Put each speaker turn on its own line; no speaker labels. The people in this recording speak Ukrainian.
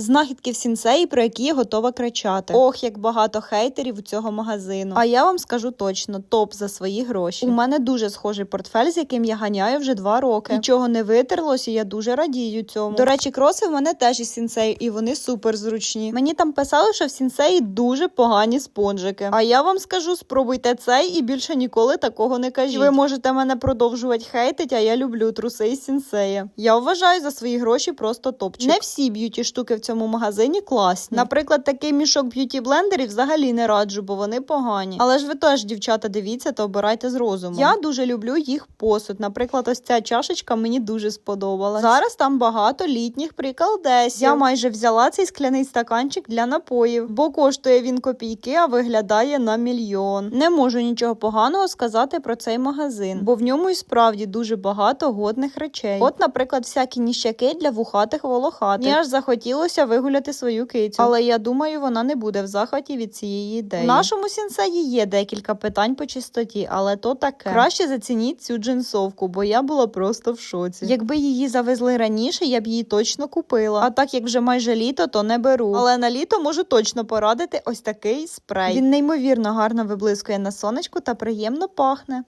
Знахідки в сінсеї, про які я готова кричати. Ох, як багато хейтерів у цього магазину. А я вам скажу точно: топ за свої гроші. У мене дуже схожий портфель, з яким я ганяю вже два роки. Нічого не витерлося, і я дуже радію цьому. До речі, кроси в мене теж із сінсею, і вони супер зручні. Мені там писали, що в сінсеї дуже погані спонжики. А я вам скажу, спробуйте цей і більше ніколи такого не кажіть. Ви можете мене продовжувати хейтити, а я люблю труси із сінсея. Я вважаю за свої гроші просто топчик. Не всі б'юті штуки в цьому магазині класні. Наприклад, такий мішок б'юті блендерів взагалі не раджу, бо вони погані. Але ж ви теж, дівчата, дивіться та обирайте з розумом. Я дуже люблю їх посуд. Наприклад, ось ця чашечка мені дуже сподобалась. Зараз там багато літніх приколдесів. Я майже взяла цей скляний стаканчик для напоїв, бо коштує він копійки, а виглядає на мільйон. Не можу нічого поганого сказати про цей магазин, бо в ньому і справді дуже багато годних речей. От, наприклад, всякі ніщаки для вухатих волохатих. Мені аж захотілося вигуляти свою кицю, але я думаю, вона не буде в захваті від цієї ідеї. В нашому сінсеї є декілька питань по чистоті, але то таке. Краще зацініть цю джинсовку, бо я була просто в шоці. Якби її завезли раніше, я б її точно купила. А так як вже майже літо, то не беру. Але на літо можу точно порадити ось такий спрей. Він неймовірно гарно виблискує на сонечку та приємно пахне.